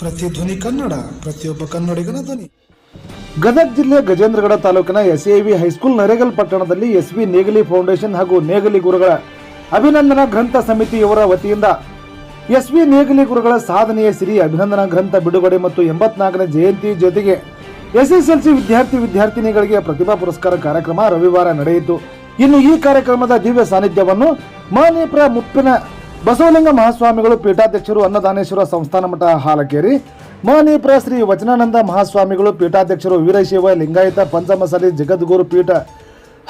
ಪ್ರತಿಧ್ವನಿ ಕನ್ನಡ, ಪ್ರತಿಯೊಬ್ಬ ಕನ್ನಡಿಗನ ಧ್ವನಿ. ಗದಗ ಜಿಲ್ಲೆ ಗಜೇಂದ್ರಗಡ ತಾಲೂಕಿನ ಎಸ್ಎವಿ ಹೈಸ್ಕೂಲ್ ನರೇಗಲ್ ಪಟ್ಟಣದಲ್ಲಿ ಎಸ್ವಿ ನೇಗಲಿ ಫೌಂಡೇಶನ್ ಹಾಗೂ ನೇಗಲಿ ಗುರುಗಳ ಅಭಿನಂದನಾ ಗ್ರಂಥ ಸಮಿತಿಯವರ ವತಿಯಿಂದ ಎಸ್ವಿ ನೇಗಲಿ ಗುರುಗಳ ಸಾಧನೆಯ ಸಿರಿ ಅಭಿನಂದನಾ ಗ್ರಂಥ ಬಿಡುಗಡೆ ಮತ್ತು ಎಂಬತ್ನಾಲ್ಕನೇ ಜಯಂತಿ ಜೊತೆಗೆ ಎಸ್ಎಸ್ಎಲ್ಸಿ ವಿದ್ಯಾರ್ಥಿ ವಿದ್ಯಾರ್ಥಿನಿಗಳಿಗೆ ಪ್ರತಿಭಾ ಪುರಸ್ಕಾರ ಕಾರ್ಯಕ್ರಮ ರವಿವಾರ ನಡೆಯಿತು. ಇನ್ನು ಈ ಕಾರ್ಯಕ್ರಮದ ದಿವ್ಯ ಸಾನ್ನಿಧ್ಯವನ್ನು ಮಾನೇಪ್ರ ಮುಪ್ಪಿನ ಬಸವಲಿಂಗ ಮಹಾಸ್ವಾಮಿಗಳು ಪೀಠಾಧ್ಯಕ್ಷರು ಅನ್ನದಾನೇಶ್ವರ ಸಂಸ್ಥಾನ ಮಠ ಹಾಲಕೇರಿ. ಮಹನೀಪುರ ಶ್ರೀ ವಚನಾನಂದ ಮಹಾಸ್ವಾಮಿಗಳು ಪೀಠಾಧ್ಯಕ್ಷರು ವೀರಶೈವ ಲಿಂಗಾಯತ ಪಂಚಮಸಲಿ ಜಗದ್ಗುರು ಪೀಠ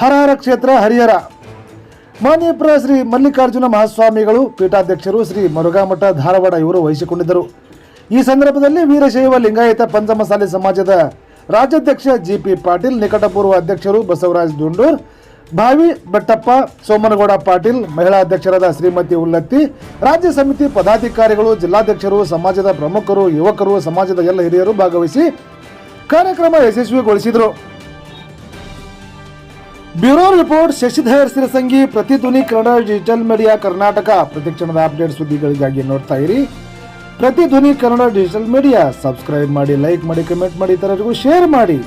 ಹರಹರ ಕ್ಷೇತ್ರ ಹರಿಹರ. ಮಹನೀಪುರ ಶ್ರೀ ಮಲ್ಲಿಕಾರ್ಜುನ ಮಹಾಸ್ವಾಮಿಗಳು ಪೀಠಾಧ್ಯಕ್ಷರು ಶ್ರೀ ಮರುಘಾಮಠ ಧಾರವಾಡ ಇವರು ವಹಿಸಿಕೊಂಡಿದ್ದರು. ಈ ಸಂದರ್ಭದಲ್ಲಿ ವೀರಶೈವ ಲಿಂಗಾಯತ ಪಂಚಮಸಾಲಿ ಸಮಾಜದ ರಾಜ್ಯಾಧ್ಯಕ್ಷ ಜಿ ಪಿ ಪಾಟೀಲ್, ನಿಕಟಪೂರ್ವ ಅಧ್ಯಕ್ಷರು ಬಸವರಾಜ್ ದುಂಡೂರ್ ಭಾವಿ ಭಟ್ಟಪ್ಪ ಸೋಮನಗೌಡ ಪಾಟೀಲ್ ಮಹಿಳಾ ಅಧ್ಯಕ್ಷರಾದ ಶ್ರೀಮತಿ ಉಲ್ಲತ್ತಿ, ರಾಜ್ಯ ಸಮಿತಿ ಪದಾಧಿಕಾರಿಗಳು, ಜಿಲ್ಲಾಧ್ಯಕ್ಷರು, ಸಮಾಜದ ಪ್ರಮುಖರು, ಯುವಕರು, ಸಮಾಜದ ಎಲ್ಲ ಹಿರಿಯರು ಭಾಗವಹಿಸಿ ಕಾರ್ಯಕ್ರಮ ಯಶಸ್ವಿಗೊಳಿಸಿದರು. Bureau report, Shashidhar Sirasangi, Pratidhwani Kannada digital media Karnataka. ಪ್ರತಿಕ್ಷಣದ ಅಪ್ಡೇಟ್ ಸುದ್ದಿಗಳಿಗಾಗಿ ನೋಡ್ತಾ ಇರಿ. Pratidhwani Kannada digital media. Subscribe ಮಾಡಿ, ಲೈಕ್ ಮಾಡಿ, ಕಮೆಂಟ್ ಮಾಡಿ, ಇತರರಿಗೂ ಶೇರ್ ಮಾಡಿ.